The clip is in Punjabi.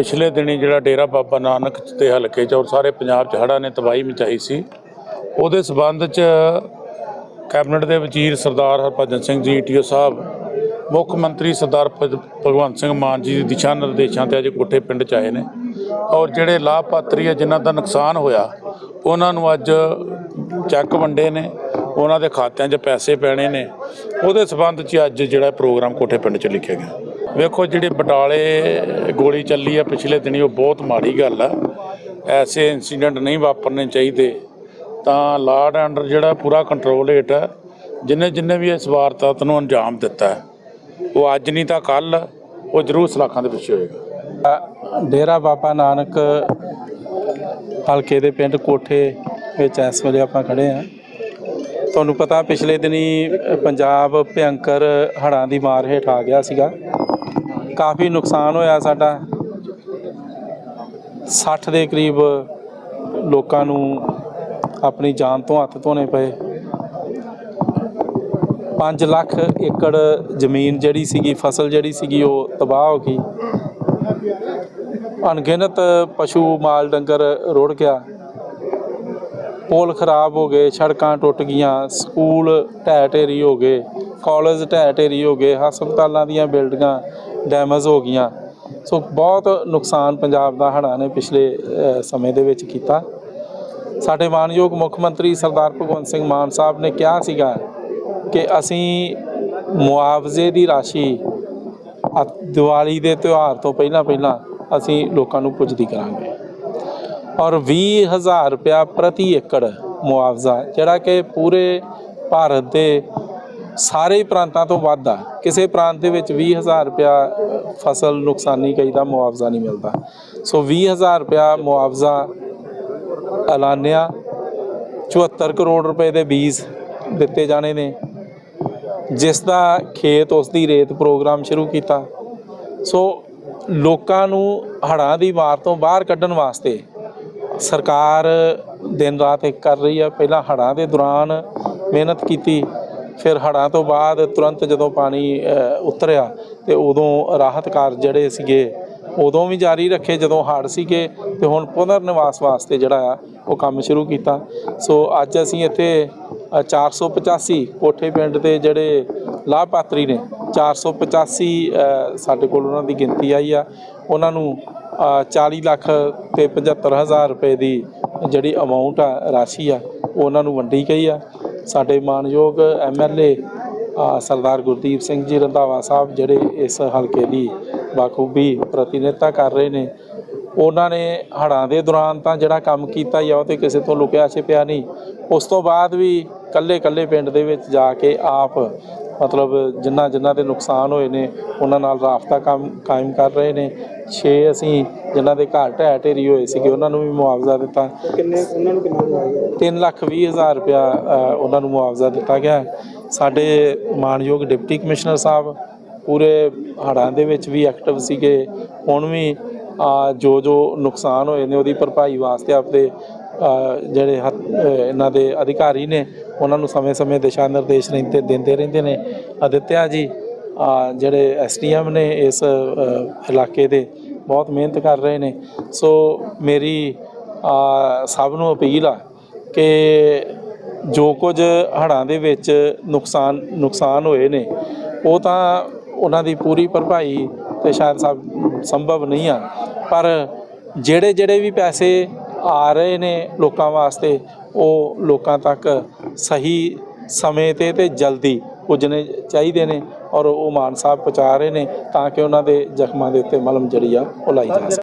ਪਿਛਲੇ ਦਿਨੀ ਜਿਹੜਾ ਡੇਰਾ ਬਾਬਾ ਨਾਨਕ ਤੇ ਹਲਕੇ ਚ ਔਰ ਸਾਰੇ ਪੰਜਾਬ ਚ ਹੜ੍ਹਾਂ ਨੇ ਤਬਾਹੀ ਮਚਾਈ ਸੀ, ਉਹਦੇ ਸਬੰਧ ਚ ਕੈਬਨਿਟ ਦੇ ਵਜ਼ੀਰ ਸਰਦਾਰ ਹਰਭਜਨ ਸਿੰਘ ਜੀ ਟੀਓ ਸਾਹਿਬ, ਮੁੱਖ ਮੰਤਰੀ ਸਰਦਾਰ ਭਗ- ਭਗਵੰਤ ਸਿੰਘ ਮਾਨ ਜੀ ਦੇ ਦਿਸ਼ਾ ਨਿਰਦੇਸ਼ਾਂ ਤੇ ਅੱਜ ਕੋਠੇ ਪਿੰਡ ਚ ਆਏ ਨੇ ਔਰ ਜਿਹੜੇ ਲਾਭਪਾਤਰੀ ਆ ਜਿਨ੍ਹਾਂ ਦਾ ਨੁਕਸਾਨ ਹੋਇਆ, ਉਹਨਾਂ ਨੂੰ ਅੱਜ ਚੈੱਕ ਵੰਡੇ ਨੇ, ਉਹਨਾਂ ਦੇ ਖਾਤਿਆਂ 'ਚ ਪੈਸੇ ਪੈਣੇ ਨੇ, ਉਹਦੇ ਸਬੰਧ 'ਚ ਅੱਜ ਜਿਹੜਾ ਪ੍ਰੋਗਰਾਮ ਕੋਠੇ ਪਿੰਡ 'ਚ ਲਿਖਿਆ ਗਿਆ। ਵੇਖੋ ਜਿਹੜੇ ਬਟਾਲੇ ਗੋਲੀ ਚੱਲੀ ਆ ਪਿਛਲੇ ਦਿਨੀ, ਉਹ ਬਹੁਤ ਮਾੜੀ ਗੱਲ ਆ। ਐਸੇ ਇਨਸੀਡੈਂਟ ਨਹੀਂ ਵਾਪਰਨੇ ਚਾਹੀਦੇ। ਤਾਂ ਲਾਰਡ ਆਰਡਰ ਜਿਹੜਾ ਪੂਰਾ ਕੰਟਰੋਲ ਹੇਠ ਹੈ ਜਿੰਨੇ ਜਿੰਨੇ ਵੀ ਇਸ ਵਾਰਦਾਤ ਨੂੰ ਅੰਜਾਮ ਦਿੱਤਾ ਉਹ ਅੱਜ ਨਹੀਂ ਤਾਂ ਕੱਲ ਉਹ ਜ਼ਰੂਰ ਸਲਾਖਾਂ ਦੇ ਪਿੱਛੇ ਹੋਏਗਾ। ਡੇਰਾ ਬਾਬਾ ਨਾਨਕ ਹਲਕੇ ਦੇ ਪਿੰਡ ਕੋਠੇ ਵਿੱਚ ਇਸ ਵੇਲੇ ਆਪਾਂ ਖੜੇ ਆ ਤੁਹਾਨੂੰ ਪਤਾ ਪਿਛਲੇ ਦਿਨੀ ਪੰਜਾਬ ਭਿਅੰਕਰ ਹੜ੍ਹਾਂ ਦੀ ਮਾਰ ਹੇਠ ਆ ਗਿਆ ਸੀਗਾ। ਕਾਫੀ ਨੁਕਸਾਨ ਹੋਇਆ ਸਾਡਾ। 60 ਦੇ ਕਰੀਬ ਲੋਕਾਂ ਨੂੰ ਆਪਣੀ ਜਾਨ ਤੋਂ ਹੱਥ ਧੋਣੇ ਪਏ। 5 ਲੱਖ ਏਕੜ ਜ਼ਮੀਨ ਜਿਹੜੀ ਸੀਗੀ, ਫਸਲ ਜਿਹੜੀ ਸੀਗੀ, ਉਹ ਤਬਾਹ ਹੋ ਗਈ। ਅਣਗਿਣਤ ਪਸ਼ੂ ਮਾਲ ਡੰਗਰ ਰੁੜ ਗਿਆ। ਪੁਲ ਖਰਾਬ ਹੋ ਗਏ, ਸੜਕਾਂ ਟੁੱਟ ਗਈਆਂ, ਸਕੂਲ ਢਹਿ ਢੇਰੀ ਹੋ ਗਏ, ਕਾਲਜ ਢਹਿ ਢੇਰੀ ਹੋ ਗਏ, ਹਸਪਤਾਲਾਂ ਦੀਆਂ ਬਿਲਡਿੰਗਾਂ ਡੈਮੇਜ ਹੋ ਗਈਆਂ। ਸੋ ਬਹੁਤ ਨੁਕਸਾਨ ਪੰਜਾਬ ਦਾ ਹੜ੍ਹਾਂ ਨੇ ਪਿਛਲੇ ਸਮੇਂ ਦੇ ਵਿੱਚ ਕੀਤਾ। ਸਾਡੇ ਮਾਨਯੋਗ ਮੁੱਖ ਮੰਤਰੀ ਸਰਦਾਰ ਭਗਵੰਤ ਸਿੰਘ ਮਾਨ ਸਾਹਿਬ ਨੇ ਕਿਹਾ ਸੀਗਾ ਕਿ ਅਸੀਂ ਮੁਆਵਜ਼ੇ ਦੀ ਰਾਸ਼ੀ ਅ- ਦੀਵਾਲੀ ਦੇ ਤਿਉਹਾਰ ਤੋਂ ਪਹਿਲਾਂ ਪਹਿਲਾਂ ਅਸੀਂ ਲੋਕਾਂ ਨੂੰ ਪੁੱਜਦੀ ਕਰਾਂਗੇ। ਔਰ 20000 ਰੁਪਇਆ ਪ੍ਰਤੀ ਏਕੜ ਮੁਆਵਜ਼ਾ, ਜਿਹੜਾ ਕਿ ਪੂਰੇ ਭਾਰਤ ਦੇ ਸਾਰੇ ਪ੍ਰਾਂਤਾਂ ਤੋਂ ਵੱਧ ਆ। ਕਿਸੇ ਪ੍ਰਾਂਤ ਦੇ ਵਿੱਚ 20000 ਰੁਪਇਆ ਫਸਲ ਨੁਕਸਾਨੀ, ਕਈ ਦਾ ਮੁਆਵਜ਼ਾ ਨਹੀਂ ਮਿਲਦਾ। ਸੋ 20000 ਰੁਪਇਆ ਮੁਆਵਜ਼ਾ ਐਲਾਨਿਆ। 74 ਕਰੋੜ ਰੁਪਏ ਦੇ ਬੀਜ ਦਿੱਤੇ ਜਾਣੇ ਨੇ। ਜਿਸ ਦਾ ਖੇਤ ਉਸ ਦੀ ਰੇਤ ਪ੍ਰੋਗਰਾਮ ਸ਼ੁਰੂ ਕੀਤਾ। ਸੋ ਲੋਕਾਂ ਨੂੰ ਹੜ੍ਹਾਂ ਦੀ ਮਾਰ ਤੋਂ ਬਾਹਰ ਕੱਢਣ ਵਾਸਤੇ ਸਰਕਾਰ ਦਿਨ ਰਾਤ ਇੱਕ ਕਰ ਰਹੀ ਆ। ਪਹਿਲਾਂ ਹੜ੍ਹਾਂ ਦੇ ਦੌਰਾਨ ਮਿਹਨਤ ਕੀਤੀ। ਫਿਰ ਹੜ੍ਹਾਂ ਤੋਂ ਬਾਅਦ ਤੁਰੰਤ ਜਦੋਂ ਪਾਣੀ ਉਤਰਿਆ ਤੇ ਉਦੋਂ ਰਾਹਤ ਕਾਰਜ ਜਿਹੜੇ ਸੀਗੇ ਉਦੋਂ ਵੀ ਜਾਰੀ ਰੱਖੇ ਜਦੋਂ ਹੜ੍ਹ ਸੀਗੇ ਤੇ ਹੁਣ ਪੁਨਰ ਨਿਵਾਸ ਵਾਸਤੇ ਜਿਹੜਾ ਆ ਉਹ ਕੰਮ ਸ਼ੁਰੂ ਕੀਤਾ। ਸੋ ਅੱਜ ਅਸੀਂ ਇੱਥੇ ਅ, 485 ਕੋਠੇ ਪਿੰਡ ਦੇ ਜਿਹੜੇ ਲਾਭਪਾਤਰੀ ਨੇ 485 ਅ, ਸਾਡੇ ਕੋਲ ਉਹਨਾਂ ਦੀ ਗਿਣਤੀ ਆਈ ਆ। ਉਹਨਾਂ ਨੂੰ ਅ, 40 ਲੱਖ ਤੇ 75 ਹਜ਼ਾਰ ਰੁਪਏ ਦੀ ਜਿਹੜੀ ਅਮਾਉਂਟ ਆ ਰਾਸ਼ੀ ਆ ਉਹਨਾਂ ਨੂੰ ਵੰਡੀ ਗਈ ਆ। ਸਾਡੇ ਮਾਨਯੋਗ ਐਮਐਲਏ ਸਰਦਾਰ ਗੁਰਦੀਪ ਸਿੰਘ ਜੀ ਰੰਧਾਵਾ ਸਾਹਿਬ ਜਿਹੜੇ ਇਸ ਹਲਕੇ ਦੀ ਬਾਖੂਬੀ ਪ੍ਰਤੀਨਿਧਤਾ ਕਰ ਰਹੇ ਨੇ, ਉਹਨਾਂ ਨੇ ਹੜ੍ਹਾਂ ਦੇ ਦੌਰਾਨ ਤਾਂ ਜਿਹੜਾ ਕੰਮ ਕੀਤਾ ਹੀ ਆ, ਉਹ ਤੇ ਕਿਸੇ ਤੋਂ ਲੁਕਿਆ ਛਿਪਿਆ ਨਹੀਂ। ਉਸ ਤੋਂ ਬਾਅਦ ਵੀ ਕੱਲੇ ਕੱਲੇ ਪਿੰਡ ਦੇ ਵਿੱਚ ਜਾ ਕੇ ਆਪ ਮਤਲਬ ਜਿੰਨਾ ਜਿੰਨਾ ਦੇ ਨੁਕਸਾਨ ਹੋਏ ਨੇ, ਉਹਨਾਂ ਨਾਲ ਰਾਬਤਾ ਕੰਮ ਕਾਇਮ ਕਰ ਰਹੇ ਨੇ। 6 ਅਸੀਂ ਜਿਨ੍ਹਾਂ ਦੇ ਘਰ ਢਹਿ ਢੇਰੀ ਹੋਏ ਸੀਗੇ ਉਹਨਾਂ ਨੂੰ ਵੀ ਮੁਆਵਜ਼ਾ ਦਿੱਤਾ। ਕਿੰਨੇ ਉਹਨਾਂ ਨੂੰ ਕਿੰਨਾ ਮਿਲਿਆ ਤਿੰਨ ਲੱਖ ਵੀਹ ਹਜ਼ਾਰ ਰੁਪਇਆ ਉਹਨਾਂ ਨੂੰ ਮੁਆਵਜ਼ਾ ਦਿੱਤਾ ਗਿਆ। ਸਾਡੇ ਮਾਨਯੋਗ ਡਿਪਟੀ ਕਮਿਸ਼ਨਰ ਸਾਹਿਬ ਪੂਰੇ ਹੜ੍ਹਾਂ ਦੇ ਵਿੱਚ ਵੀ ਐਕਟਿਵ ਸੀਗੇ। ਹੁਣ ਵੀ ਜੋ ਜੋ ਨੁਕਸਾਨ ਹੋਏ ਨੇ ਉਹਦੀ ਭਰਪਾਈ ਵਾਸਤੇ ਆਪਦੇ ਜਿਹੜੇ ਇਹਨਾਂ ਦੇ ਅਧਿਕਾਰੀ ਨੇ ਉਹਨਾਂ ਨੂੰ ਸਮੇਂ-ਸਮੇਂ ਦਿਸ਼ਾ ਨਿਰਦੇਸ਼ ਰਹਿੰਦੇ ਦਿੰਦੇ ਰਹਿੰਦੇ ਨੇ। ਅਦਿੱਤਿਆ ਜੀ ਜਿਹੜੇ ਐਸਡੀਐਮ ਨੇ ਇਸ ਇਲਾਕੇ ਦੇ ਬਹੁਤ ਮਿਹਨਤ ਕਰ ਰਹੇ ਨੇ। ਸੋ ਮੇਰੀ ਸਭ ਨੂੰ ਅਪੀਲ ਆ ਕਿ ਜੋ ਕੁਝ ਹੜ੍ਹਾਂ ਦੇ ਵਿੱਚ ਨੁਕਸਾਨ ਨੁਕਸਾਨ ਹੋਏ ਨੇ, ਉਹ ਤਾਂ ਉਹਨਾਂ ਦੀ ਪੂਰੀ ਭਰਪਾਈ ਤੇ ਸ਼ਾਇਦ ਸਭ ਸੰਭਵ ਨਹੀਂ ਆ। ਪਰ ਜਿਹੜੇ ਜਿਹੜੇ ਵੀ ਪੈਸੇ ਆ ਰਹੇ ਨੇ ਲੋਕਾਂ ਵਾਸਤੇ, ਉਹ ਲੋਕਾਂ ਤੱਕ ਸਹੀ ਸਮੇਂ ਤੇ ਤੇ ਜਲਦੀ ਪੁੱਜਣੇ ਚਾਹੀਦੇ ਨੇ। ਔਰ ਉਹ ਮਾਨ ਸਾਹਿਬ ਪਹੁੰਚਾ ਰਹੇ ਨੇ ਤਾਂ ਕਿ ਉਹਨਾਂ ਦੇ ਜ਼ਖਮਾਂ ਦੇ ਉੱਤੇ ਮਲਮ ਜਿਹੜੀ ਆ ਉਹ ਲਾਈ ਜਾ ਸਕੇ।